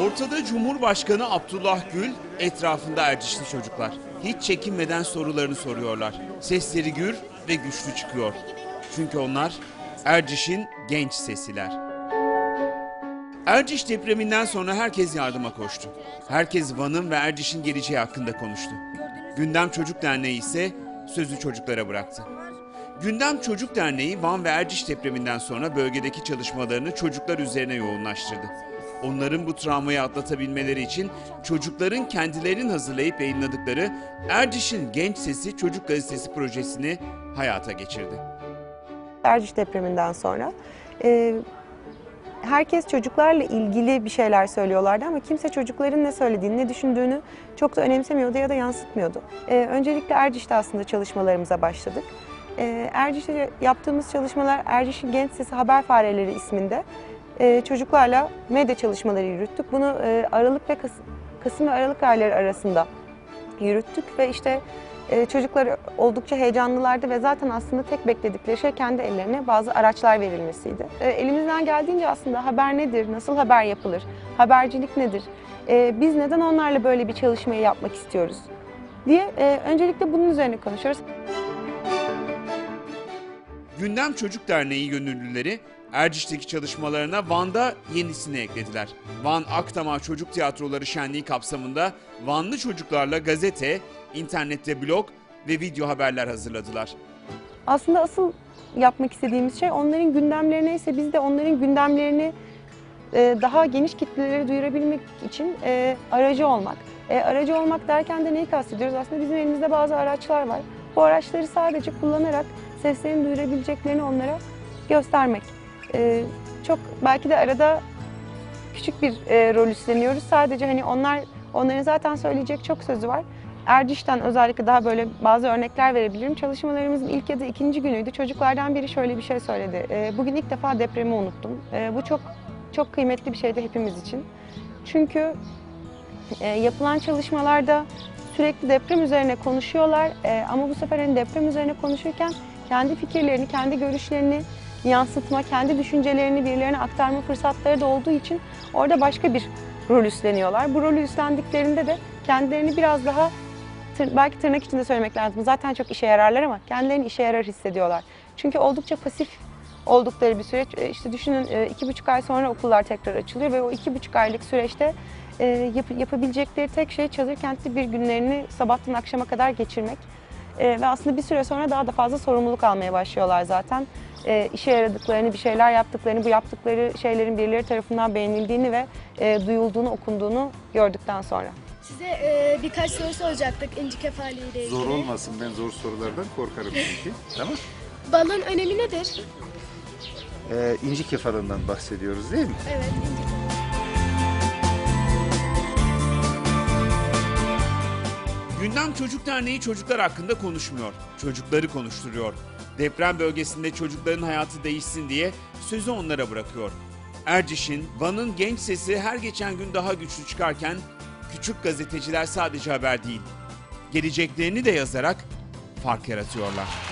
Ortada Cumhurbaşkanı Abdullah Gül, etrafında Ercişli çocuklar. Hiç çekinmeden sorularını soruyorlar. Sesleri gür ve güçlü çıkıyor. Çünkü onlar Erciş'in genç sesiler. Erciş depreminden sonra herkes yardıma koştu. Herkes Van'ın ve Erciş'in geleceği hakkında konuştu. Gündem Çocuk Derneği ise sözü çocuklara bıraktı. Gündem Çocuk Derneği Van ve Erciş depreminden sonra bölgedeki çalışmalarını çocuklar üzerine yoğunlaştırdı. Onların bu travmayı atlatabilmeleri için çocukların kendilerinin hazırlayıp yayınladıkları Erciş'in Genç Sesi Çocuk Gazetesi projesini hayata geçirdi. Erciş depreminden sonra e, herkes çocuklarla ilgili bir şeyler söylüyorlardı ama kimse çocukların ne söylediğini, ne düşündüğünü çok da önemsemiyordu ya da yansıtmıyordu. E, öncelikle Erciş'te aslında çalışmalarımıza başladık. E, Erciş'te yaptığımız çalışmalar Erciş'in Genç Sesi Haber Fareleri isminde e, çocuklarla medya çalışmaları yürüttük. Bunu e, Aralık ve Kasım, ve Aralık ayları arasında yürüttük ve işte e, çocuklar oldukça heyecanlılardı ve zaten aslında tek bekledikleri şey kendi ellerine bazı araçlar verilmesiydi. E, elimizden geldiğince aslında haber nedir, nasıl haber yapılır, habercilik nedir, e, biz neden onlarla böyle bir çalışmayı yapmak istiyoruz diye öncelikle bunun üzerine konuşuyoruz. Gündem Çocuk Derneği gönüllüleri Erciş'teki çalışmalarına Van'da yenisini eklediler. Van Akdamar Çocuk Tiyatroları Şenliği kapsamında Vanlı çocuklarla gazete, internette blog ve video haberler hazırladılar. Aslında asıl yapmak istediğimiz şey onların gündemlerine ise biz de onların gündemlerini e, daha geniş kitlelere duyurabilmek için e, aracı olmak. E, aracı olmak derken de neyi kastediyoruz? Aslında bizim elimizde bazı araçlar var. Bu araçları sadece kullanarak seslerini duyurabileceklerini onlara göstermek. E, çok belki de arada küçük bir e, rol üstleniyoruz. Sadece hani onlar onların zaten söyleyecek çok sözü var. Erciş'ten özellikle daha böyle bazı örnekler verebilirim. Çalışmalarımızın ilk ya da ikinci günüydü. Çocuklardan biri şöyle bir şey söyledi. E, bugün ilk defa depremi unuttum. E, bu çok çok kıymetli bir şeydi hepimiz için. Çünkü e, yapılan çalışmalarda sürekli deprem üzerine konuşuyorlar E, ama bu sefer hani deprem üzerine konuşurken kendi fikirlerini, kendi görüşlerini yansıtma, kendi düşüncelerini birilerine aktarma fırsatları da olduğu için orada başka bir rol üstleniyorlar. Bu rolü üstlendiklerinde de kendilerini biraz daha tır- belki tırnak içinde söylemek lazım. Zaten çok işe yararlar ama kendilerini işe yarar hissediyorlar. Çünkü oldukça pasif oldukları bir süreç. E, İşte düşünün e, iki buçuk ay sonra okullar tekrar açılıyor ve o iki buçuk aylık süreçte e, yap- yapabilecekleri tek şey çadır kentli bir günlerini sabahtan akşama kadar geçirmek. E, ve aslında bir süre sonra daha da fazla sorumluluk almaya başlıyorlar zaten. E, işe yaradıklarını, bir şeyler yaptıklarını, bu yaptıkları şeylerin birileri tarafından beğenildiğini ve e, duyulduğunu, okunduğunu gördükten sonra. Size e, birkaç soru soracaktık inci kefali ile ilgili. Zor olmasın ben zor sorulardan korkarım çünkü. Tamam. Balın önemi nedir? Ee, inci kefalından bahsediyoruz değil mi? Evet, inci kefali. Gündem Çocuk Derneği çocuklar hakkında konuşmuyor, çocukları konuşturuyor. Deprem bölgesinde çocukların hayatı değişsin diye sözü onlara bırakıyor. Erciş'in, Van'ın genç sesi her geçen gün daha güçlü çıkarken küçük gazeteciler sadece haber değil, geleceklerini de yazarak fark yaratıyorlar.